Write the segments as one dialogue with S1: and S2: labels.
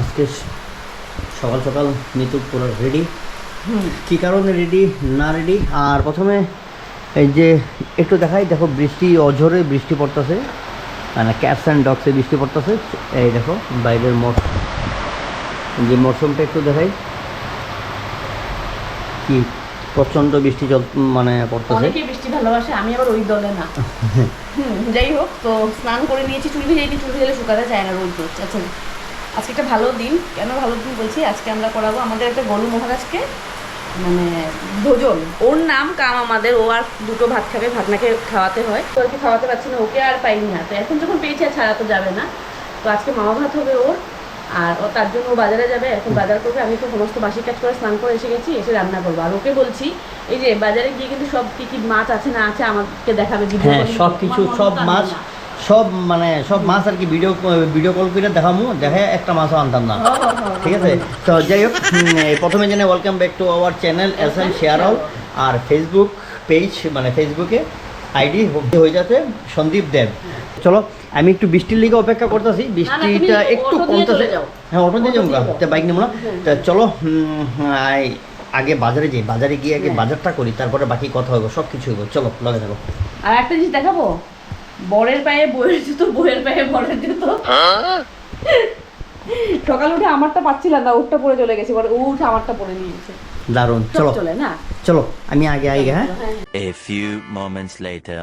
S1: আজকে সকাল সকাল নিতু পুরো রেডি কী কারণে রেডি না রেডি আর প্রথমে এই যে একটু দেখাই দেখো বৃষ্টি অঝরে বৃষ্টি পড়তেছে মানে ক্যাটস অ্যান্ড ডগসে বৃষ্টি পড়তেছে। এই দেখো বাইরের মর যে মরশুমটা একটু দেখাই। কি প্রচণ্ড বৃষ্টি জল মানে পড়তেছে।
S2: বৃষ্টি ভালোবাসে আমি আবার ওই দলে না। যাই হোক তো স্নান করে নিয়েছি চুল ভিজে চুল ভিজে শুকাতে চায় না রোদ রোদ আচ্ছা। আজকে একটা ভালো দিন। কেন ভালো দিন বলছি? আজকে আমরা করাবো আমাদের একটা গরু মহারাজকে মানে ভোজন। ওর নাম কাম আমাদের ও আর দুটো ভাত খাবে ভাতনাকে খাওয়াতে হয়। তো আর কি খাওয়াতে পারছি না ওকে আর পাইনি না। তো এখন যখন পেয়েছি আর ছাড়া তো যাবে না। তো আজকে মামা ভাত হবে ওর আর ও তার জন্য ও বাজারে যাবে। এখন বাজার করবে আমি তো সমস্ত বাসি কাজ করে স্নান করে এসে গেছি এসে রান্না করব। আর ওকে বলছি এই যে বাজারে গিয়ে কিন্তু সব কি কি মাছ আছে না আছে আমাকে দেখাবে
S1: হ্যাঁ। সব কিছু সব মাছ। সব মানে সব মাছ আর কি ভিডিও ভিডিও কল করে দেখামু দেখে একটা মাছও আনতাম না। ঠিক আছে? তো যাই হোক প্রথমে জেনে welcome back to our channel S M share all R Facebook page মানে ফেসবুকে আইডি হয়ে যাচ্ছে সন্দীপ দেব। চলো আমি একটু বৃষ্টির লিগে অপেক্ষা করতেছি বৃষ্টিটা একটু কমতেছে। হ্যাঁ অটো দিয়ে যাব বাইক নেব না। তা চলো আগে বাজারে যাই বাজারে গিয়ে আগে
S2: হ্যাঁ।
S1: বাজারটা করি তারপরে বাকি কথা হইব সব কিছু হইব। চলো লগে থাকো।
S2: আর একটা জিনিস দেখাবো? বরের পায়ে বইয়ের জুতো বইয়ের পায়ে বরের জুতো। সকাল উঠে আমারটা পাচ্ছিলাম না ওরটা পরে চলে গেছে পরে ও উঠে আমারটা পরে নিয়েছে
S1: দারুণ চলো।
S2: চলে না?
S1: চলো আমি আগে আগে হ্যাঁ?
S3: A few moments later.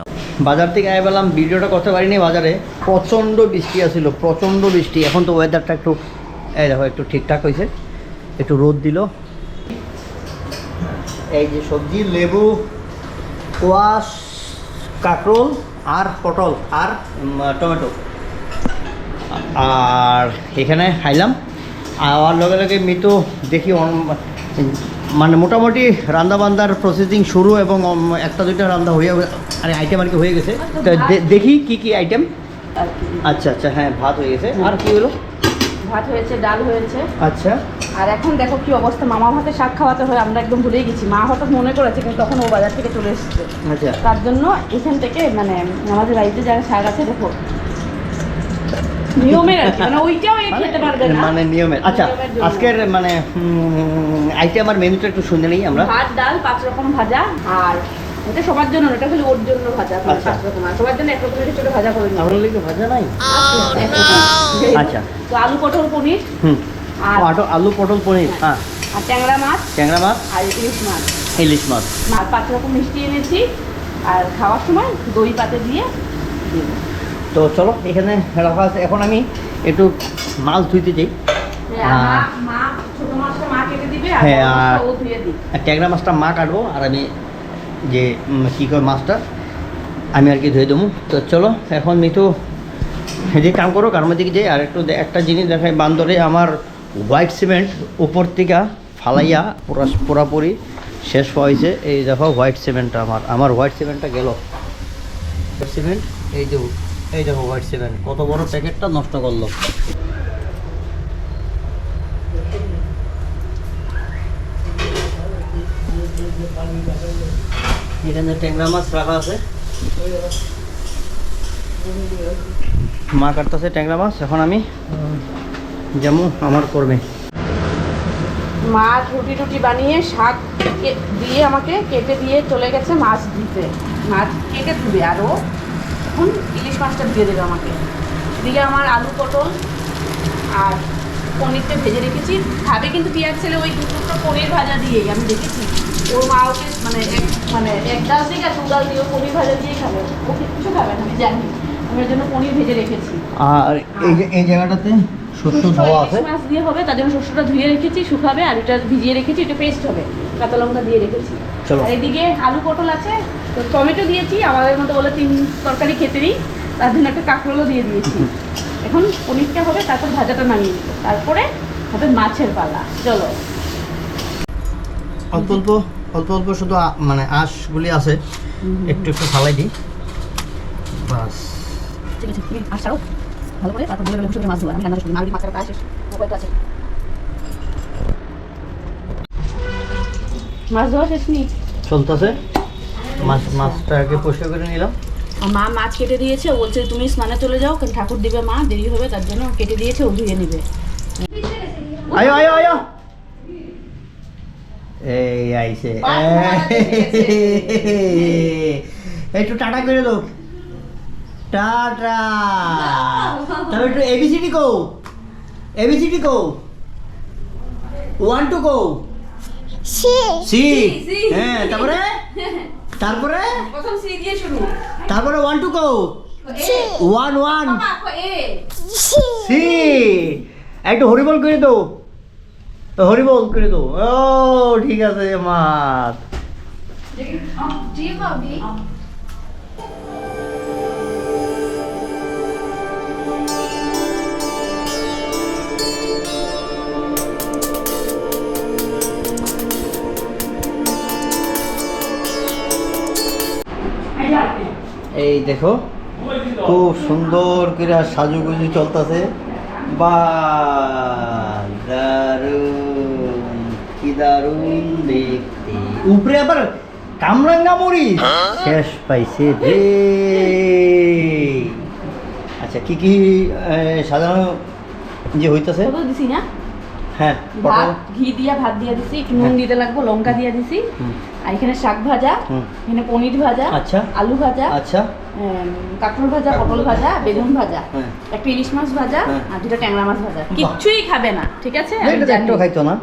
S1: বাজার থেকে আয় পেলাম ভিডিওটা করতে পারিনি বাজারে প্রচণ্ড বৃষ্টি আসছিল প্রচণ্ড বৃষ্টি। এখন তো ওয়েদারটা একটু এই দেখো একটু ঠিকঠাক হয়েছে। একটু রোদ দিল। এই যে সবজি লেবু কোয়াশ কাঁকরোল আর পটল আর টমেটো। আর এখানে খাইলাম। আর লগে লগে মৃত দেখি মানে মোটামুটি রান্না বান্দার প্রসেসিং শুরু এবং একটা দুইটা রান্না হয়ে আরে আইটেম আর কি হয়ে গেছে। তো দেখি কি কি আইটেম আচ্ছা আচ্ছা হ্যাঁ ভাত হয়ে গেছে। আর কি হলো?
S2: ভাত হয়েছে ডাল হয়েছে।
S1: আচ্ছা।
S2: আর এখন দেখো কি অবস্থা মামা ভাতে শাক খাওয়াতে হয় আমরা একদম ভুলেই গেছি। মা হঠাৎ মনে করেছে কিন্তু তখন ও বাজার থেকে চলে এসেছে।
S1: আচ্ছা।
S2: তার জন্য এখান থেকে মানে আমাদের বাড়িতে যারা শাক আছে দেখো নিয়মের মানে ওইটাও খেতে পারবে না।
S1: মানে নিয়মের আচ্ছা আজকের মানে আইটেম মেনুটা একটু শুনে নেই আমরা।
S2: ভাত ডাল পাঁচ রকম ভাজা আর এটা সবার জন্য না, এটা খালি ওর জন্য ভাজা
S1: আচ্ছা।
S2: পাঁচ রকম আর। সবার জন্য এক রকমের ছোট ভাজা করে নিই।
S1: ভাজা নাই? আচ্ছা।
S2: তো আলু পটল পনির
S1: হুম। আটো আলু পটল পনির হ্যাঁ।
S2: আর ট্যাংরা মাছ
S1: ট্যাংরা মাছ?
S2: আর ইলিশ মাছ।
S1: ইলিশ মাছ।
S2: আর পাঁচ রকম মিষ্টি এনেছি। আর খাওয়ার সময় দই পাতে দিয়ে
S1: তো চলো এখানে রাখা আছে। এখন আমি একটু মাছ ধুইতে যাই।
S2: দিবে আর
S1: হ্যাঁ, আর- ট্যাংরা মাছটা মা কাটবো। আর আমি যে কী করে মাছটা আমি আর কি ধুয়ে দেবো। তো চলো এখন মিতু যে কাম করো কারমের দিকে যাই। আর একটু একটা জিনিস দেখাই। বান্দরে আমার হোয়াইট সিমেন্ট উপর থেকে ফালাইয়া পুরা পুরাপুরি শেষ হয়েছে। এই দেখো হোয়াইট সিমেন্টটা আমার। আমার হোয়াইট সিমেন্টটা গেল। সিমেন্ট, এই যে এই দেখো হোয়াইট সিমেন্ট। কত বড় প্যাকেটটা নষ্ট করল। এখানে ট্যাংরা মাছ রাখা আছে। মা কাটতেছে ট্যাংরা মাছ, এখন আমি যেমন আমার করবে।
S2: মা রুটি টুটি বানিয়ে শাক কে- দিয়ে আমাকে কেটে দিয়ে চলে গেছে মাছ দিতে। মাছ কেটে ধুবে আর ও এখন ইলিশ মাছটা দিয়ে দেবে আমাকে। দিয়ে আমার আলু পটল আর পনিরটা ভেজে রেখেছি। খাবে কিন্তু পেঁয়াজ ছেলে ওই দুটো পনির ভাজা দিয়েই আমি দেখেছি। ওর মা ওকে মানে এক মানে এক ডাল দিক আর দু ডাল দিয়ে ও পনির ভাজা দিয়েই খাবে। ও কিছু খাবে না আমি জানি। আমি ওর জন্য পনির ভেজে রেখেছি।
S1: আর এই এই জায়গাটাতে
S2: শুকনো
S1: ধোয়া আছে।
S2: মাছ দিয়ে হবে তার জন্য শস্যটা ধুয়ে রেখেছি শুকাবে আর এটা ভিজিয়ে রেখেছি এটা পেস্ট হবে কাঁচা লঙ্কা দিয়ে রেখেছি।
S1: চলো।
S2: আর এদিকে আলু পটল আছে তো টমেটো দিয়েছি আমাদের মতো বলে তিন তরকারি তার জন্য একটা কাঁকরোলও দিয়ে দিয়েছি। এখন পনিরটা হবে তারপর ভাজাটা নামিয়ে দিই তারপরে হবে মাছের পালা। চলো।
S1: অল্প অল্প অল্প অল্প শুধু মানে আঁশগুলি আছে একটু একটু ফালাই দিই। বাস।
S2: ঠিক আছে ভালো করে তারপর বলে বসে মাছ ধোয়া। আমি রান্না করি। মাছ মাছের কাছে মোবাইলটা আছে। মাছ ধোয়া শেষ নি?
S1: চলতেছে। মাছ মাছটা আগে পরিষ্কার করে নিলাম।
S2: মা মাছ কেটে দিয়েছে। বলছে তুমি স্নানে চলে যাও কারণ ঠাকুর দিবে মা দেরি হবে তার জন্য কেটে দিয়েছে ও ধুয়ে নেবে।
S1: আয়ো আয়ো আয়ো! এই আইছে। একটু টাটা করে দাও। টাটা তবে একটু এবিসিডি কো এবিসিডি কো ওয়ান টু কো সি
S2: সি।
S1: হ্যাঁ তারপরে? তারপরে?
S2: প্রথম সি দিয়ে শুরু।
S1: তারপরে ওয়ান টু কো
S2: এ
S1: ওয়ান ওয়ান সি একটু হরিবল করে দাও হরিবল করে দাও ও ঠিক আছে মাত। এই দেখো, খুব সুন্দর করে সাজুগুজু চলতেছে। বা দারুণ কি দারুণ দেখতে। উপরে আবার কামরাঙ্গা মরি শেষ পাইছে রে। আচ্ছা কি কি সাধারণ যে হইতাছে?
S2: দিছি না?
S1: হ্যাঁ
S2: ভাত ঘি দিয়া ভাত দিয়া দিছি একটু নুন
S1: হ্যাঁ।
S2: দিতে লাগবো লঙ্কা দিয়া দিছি। আর এখানে শাক ভাজা এখানে পনির ভাজা
S1: আচ্ছা।
S2: আলু ভাজা
S1: আচ্ছা।
S2: কাঁকরোল ভাজা পটল ভাজা। বেগুন ভাজা
S1: হ্যাঁ।
S2: একটা ইলিশ মাছ ভাজা। আর দুটো ট্যাংরা মাছ ভাজা। কিচ্ছুই খাবে না ঠিক আছে?
S1: খাইতো না।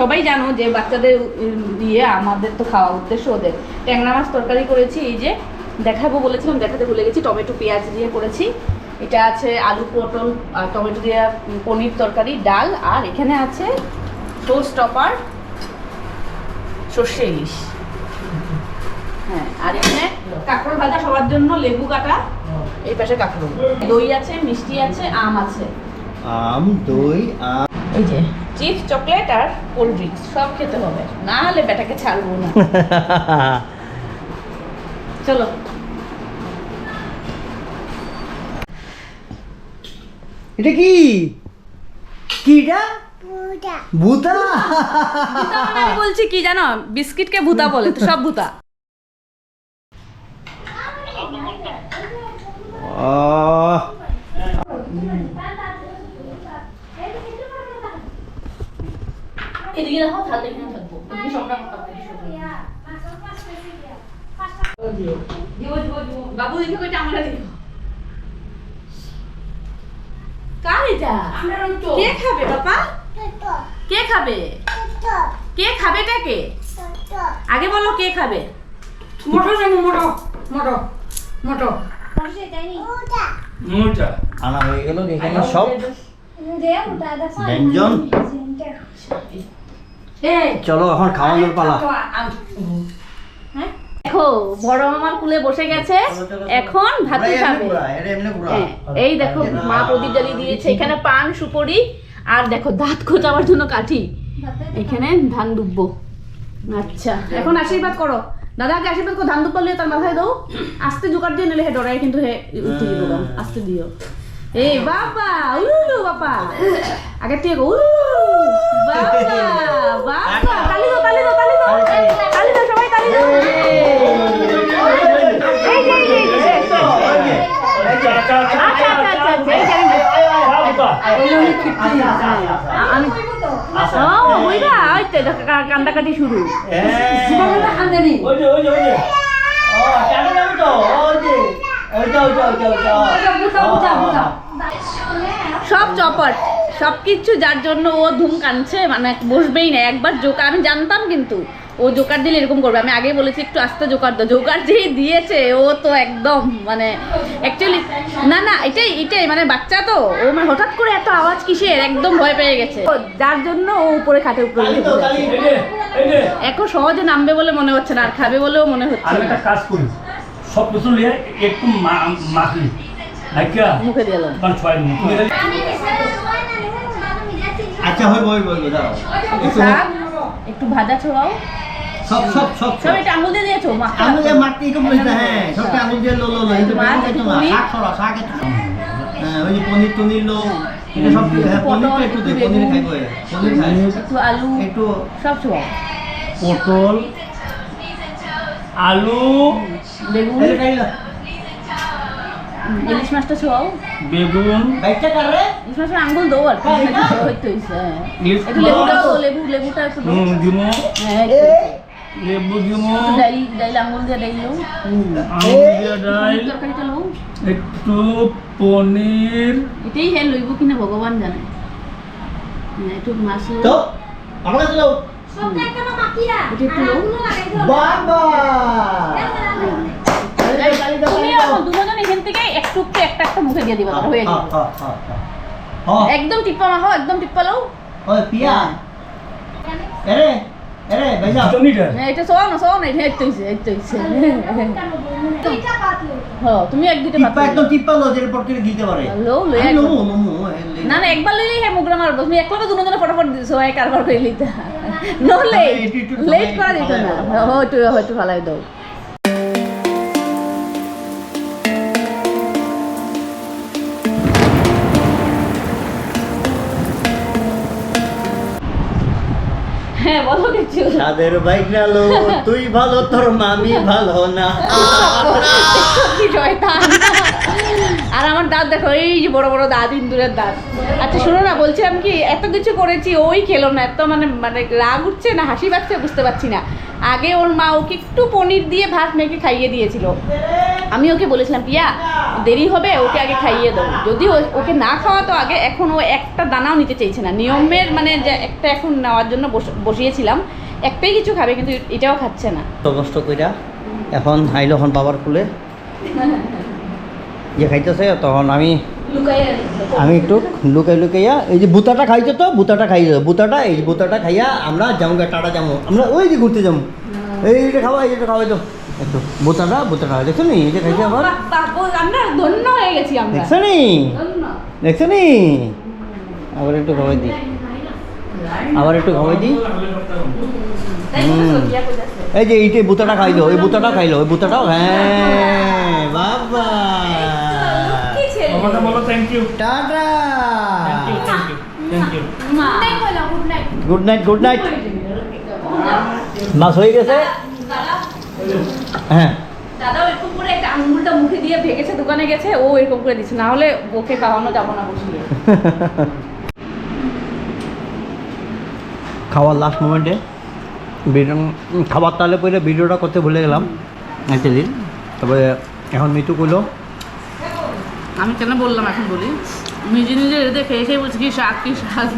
S2: সবাই জানো যে বাচ্চাদের দিয়ে আমাদের তো খাওয়া উদ্দেশ্য ওদের। ট্যাংরা মাছ তরকারি করেছি এই যে দেখাবো বলেছিলাম দেখাতে ভুলে গেছি টমেটো পেঁয়াজ দিয়ে করেছি। এটা আছে আলু পটল আর টমেটো দিয়ে পনির তরকারি ডাল আর এখানে আছে শো স্টপার সর্ষে ইলিশ। হ্যাঁ আর এখানে কাঁকরোল ভাজা সবার জন্য লেবু কাটা এই পাশে কাঁকরোল দই আছে মিষ্টি আছে আম আছে।
S1: আম দই আম।
S2: এই যে চিপস চকলেট আর কোল্ড ড্রিঙ্কস সব খেতে হবে। না হলে বেটাকে ছাড়বো না। চলো।
S1: এটা কি? কি এটা ভূতা?
S2: ভূতা মানে আমি বলছি কি জানো? বিস্কিটকে ভূতা বলে তো সব ভূতা।
S1: আহ,
S2: এদিকে রাখো তাহলে এখানে থাকব এদিকে সব রাখো তারপরে এদিকে সব রাখো। দিও, দিও, দিও। বাবু দেখে কইটা আমরা দিও কার এটা কে খাবে বাবা? কে খাবে? কে খাবে এটা কে আগে বলো কে খাবে।
S4: মোটো জানো মোটো মোটো মোটো। মোটা।
S1: আনা হয়ে গেল এখানে সব। ব্যঞ্জন। চলো এখন খাওয়ানোর পালা?
S2: দেখো বড় মামার কুলে বসে গেছে। এখন ভাত খাবে। হ্যাঁ, এই দেখো মা প্রদীপ জ্বালিয়ে দিয়েছে এখানে পান সুপরি আর দেখো দাঁত খোঁচাবার জন্য কাঠি। এখানে ধান ডুববো। আচ্ছা এখন আশীর্বাদ করো। দাদাকে আশীর্বাদ করো ধান ডুবলে তার মাথায় দাও। আস্তে জোগাড় দিয়ে নিলে হে ডরাই কিন্তু হে উঠে দিব আস্তে দিও। এই বাবা উলুলু বাবা। আগে থেকে উলু বাবা বাবা। তালি দাও তালি দাও তালি দাও। তালি দাও সবাই তালি দাও এই যে, এই যে, এই যে, শেষ, শেষ। আচ্ছা আচ্ছা আচ্ছা আচ্ছা এই যে আমি- আমি ও ওইটা ওই তো দেখো কা- কান্দাকাটি শুরু
S1: হ্যাঁ।
S4: ওই যে ওই যে ওই যে
S1: ও, কেন যাব তো? ওই যে, ওইটা, ওইটা, ওইটা, ওইটা।
S2: সব চপট সব কিছু যার জন্য ও ধুম কানছে মানে বসবেই না। একবার জোকার আমি জানতাম কিন্তু। ও জোকার দিলে এরকম করবে। আমি আগেই বলেছি একটু আস্তে জোকার দাও। জোকার যেই দিয়েছে ও তো একদম মানে অ্যাকচুয়ালি না না এটাই এটাই মানে বাচ্চা তো ও মানে হঠাৎ করে এত আওয়াজ কিসের? একদম ভয় পেয়ে গেছে। যার জন্য ও উপরে খাটে উপরে এখন সহজে নামবে বলে মনে হচ্ছে না আর খাবে বলেও মনে হচ্ছে
S4: আমি
S2: না।
S4: একটা কাজ করি সব কিছু নিয়ে একটু
S2: মুখে
S4: দিন তুমি
S1: আচ্ছা হইব হইব দাঁড়াও। একটু
S2: একটু ভাজা ছোড়াও
S1: সব সব সব
S2: সব। এটা আঙুল দিয়ে দিয়েছ? মাখা
S1: আঙুল দিয়ে বলতে হ্যাঁ সবটা আঙুল দিয়ে লো লো লো না শাক সরা শাক হ্যাঁ ওই যে পনির টনির লো এটা সব হ্যাঁ পনিরটা একটু দে পনির খাইব এ। পনির খাই।
S2: একটু আলু
S1: একটু
S2: সব
S4: পটল আলু
S2: বেগুন। ইলিশ মাছটা ছোয়াও
S4: বেগুন।
S1: বাইকটা কার রে?
S2: ইলিশ মাছের আঙ্গুল দেবো আর কি
S1: হ্যাঁ,
S2: হইতে হইছে হ্যাঁ।
S4: ইলিশ
S2: একটু লেবুটা। লেবু লেবুটা একটু দাও।
S4: দিমু।
S2: হ্যাঁ।
S4: লেবু দিমু
S2: একটু ডাইল ডাইল আঙ্গুল দিয়ে ডাইল লো
S4: আঙুর দিয়ে ডাল
S2: তরকারিটা লো
S4: একটু পনির
S2: এটাই হ্যাঁ লইব কিনা ভগবান জানে হ্যাঁ, একটু মাছ
S1: তো আমার কাছে যাও
S2: এটা একটু লো
S1: বাবা
S2: দুজন এখান থেকে একটু একটু একটা একটা মুখে দিয়ে দিবা যাবে
S1: হ্যাঁ হ্যাঁ হ্যাঁ
S2: একদম টিপ্পা মাখো একদম টিপ্পা লও
S1: পিয়া
S2: হ্যাঁ তুমি এক দুইটা
S1: একদম টিপ্পা করে দিতে পারে
S2: না না একবার লইলেই হ্যাঁ মুগরা মারবো তুমি একলা দুজন জনে ফটাফট দিছো হয় কারবার করে লিতা নহলে লেট করা দিত না হয়তো হয়তো ফালাই দাও হ্যাঁ বলো কিছু।
S1: তাদের বাইক নালো তুই ভালো তোর মামি ভালো না।
S2: শয়তান। আর আমার দাঁত দেখো এই যে বড় বড় দাঁত ইন্দুরের দাঁত। আচ্ছা শোনো না বলছিলাম কি এত কিছু করেছি ওই খেলো না এত মানে মানে রাগ উঠছে না হাসি পাচ্ছে বুঝতে পারছি না। আগে ওর মা ওকে একটু পনির দিয়ে ভাত মেখে খাইয়ে দিয়েছিল। আমি ওকে বলেছিলাম পিয়া দেরি হবে ওকে আগে খাইয়ে দাও। যদি ওকে না খাওয়া তো আগে এখন ও একটা দানাও নিতে চাইছে না। নিয়মের মানে যে একটা এখন নেওয়ার জন্য বস- বসিয়েছিলাম একটাই কিছু খাবে কিন্তু এটাও খাচ্ছে না।
S1: কষ্ট কইরা এখন আইলো এখন বাবার কুলে। যে খাইতেছে তখন আমি
S2: লুকাইয়ে
S1: আমি একটু লুকাই লুকাইয়া এই যে বুতাটা খাইছো তো বুতাটা খাইছো বুতাটা এই যে বুতাটা খাইয়া আমরা যাব টাটা যাব আমরা ওই যে ঘুরতে যাব এইটা খাওয়া এইটা খাওয়াই তো একটু বুতাটা বুতাটা দেখছ নি? এই যে খাইছে আবার।
S2: আমরা ধন্য হয়ে গেছি আমরা।
S1: দেখছ নি? দেখছ নি? আবার একটু খাওয়াই দিই। আবার একটু খাওয়াই। এই যে এইটা বুতাটা খাইলো ওই বুতাটাও খাইলো ওই বুতাটাও হ্যাঁ বাবা। Tata. Good night good night মাছ হয়ে গেছে। হ্যাঁ।
S2: দাদাও এরকম করে একটা আঙ্গুলটা মুখে দিয়ে ভেঙেছে দোকানে গেছে ও এরকম করে দিচ্ছে। না হলে ওকে খাওয়ানো যাব না বসিয়ে
S1: খাওয়ার লাস্ট মোমেন্টে ভিডিও খাবার তাহলে পরে ভিডিওটা করতে ভুলে গেলাম অ্যাকচুয়ালি তবে এখন মিতু কইলো
S2: আমি কেন বললাম এখন বলি? নিজে নিজে এদের খেয়ে খেয়ে বলছি কি শাক কি শাক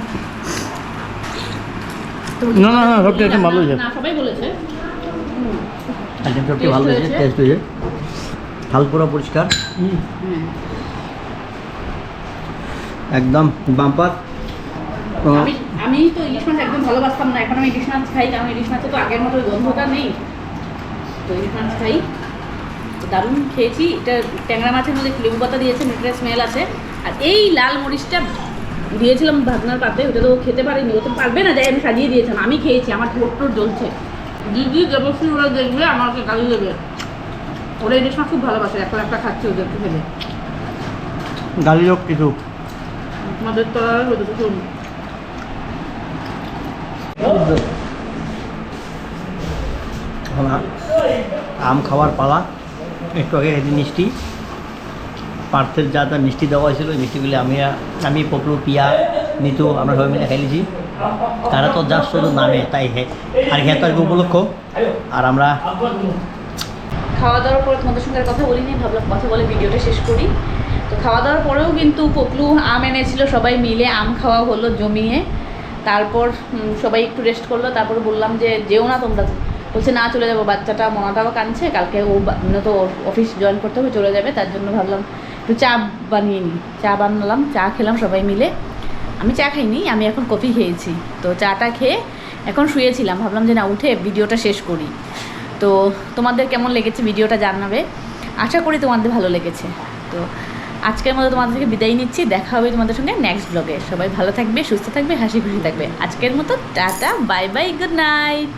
S1: না না না একদম ভালো
S2: না সবাই বলেছে।
S1: একদম সবটি ভালো হয়েছে? টেস্ট হয়েছে। পরিষ্কার। একদম বাম্পার।
S2: আমি তো ইলিশ মাছ একদম ভালোবাসতাম না। এখন আমি ইলিশ মাছ খাই কারণ ইলিশ মাছে তো আগের মতো গন্ধটা নেই। তো ইলিশ মাছ খাই। দারুণ খেয়েছি। এটা ট্যাংরা মাছের মধ্যে লেবু পাতা দিয়েছে মিঠের স্মেল আছে। আর এই লাল মরিচটা দিয়েছিলাম ভাতনার পাতে। ওটা তো খেতে পারেনি ও তো পারবে না যাই আমি সাজিয়ে দিয়েছিলাম। আমি খেয়েছি আমার ঠোঁট টোট জ্বলছে। দিদি দেবশ্রী ওরা দেখবে আমাকে গালি দেবে। ওরা ইলিশ মাছ খুব ভালোবাসে একটা একটা খাচ্ছে ওদেরকে ফেলে
S1: গালি লোক কিছু।
S2: আমাদের তো আর কিছু
S1: আম খাওয়ার পালা। একটু আগে এই মিষ্টি পার্থের যা যা মিষ্টি দেওয়া হয়েছিল ওই মিষ্টিগুলি আমি আমি পপলু পিয়া নিতু আমরা সবাই মিলে খাইলেছি তারা তো যা শুধু নামে, তাই হে আর হ্যাঁ তো উপলক্ষ। আর আমরা
S2: খাওয়া দাওয়ার পরে তোমাদের সঙ্গে কথা বলিনি, ভাবলাম কথা বলে ভিডিওটা শেষ করি। তো খাওয়া দাওয়ার পরেও কিন্তু পকলু আম এনেছিল, সবাই মিলে আম খাওয়া হলো জমিয়ে। তারপর সবাই একটু রেস্ট করল, তারপর বললাম যে, যেও না তোমরা। বলছে, না, চলে যাব। বাচ্চাটা মনাটাও কাঁদছে, কালকে ও মানে তো অফিস জয়েন করতে হবে, চলে যাবে। তার জন্য ভাবলাম একটু চা বানিয়ে নিই চা বানালাম, চা খেলাম সবাই মিলে। আমি চা খাইনি, আমি এখন কফি খেয়েছি। তো চাটা খেয়ে এখন শুয়েছিলাম, ভাবলাম যে না, উঠে ভিডিওটা শেষ করি। তো তোমাদের কেমন লেগেছে ভিডিওটা জানাবে? আশা করি তোমাদের ভালো লেগেছে। তো আজকের মতো তোমাদের থেকে বিদায় নিচ্ছি, দেখা হবে তোমাদের সঙ্গে নেক্সট ব্লগে সবাই ভালো থাকবে, সুস্থ থাকবে, হাসি খুশি থাকবে। আজকের মতো, tata bye bye good night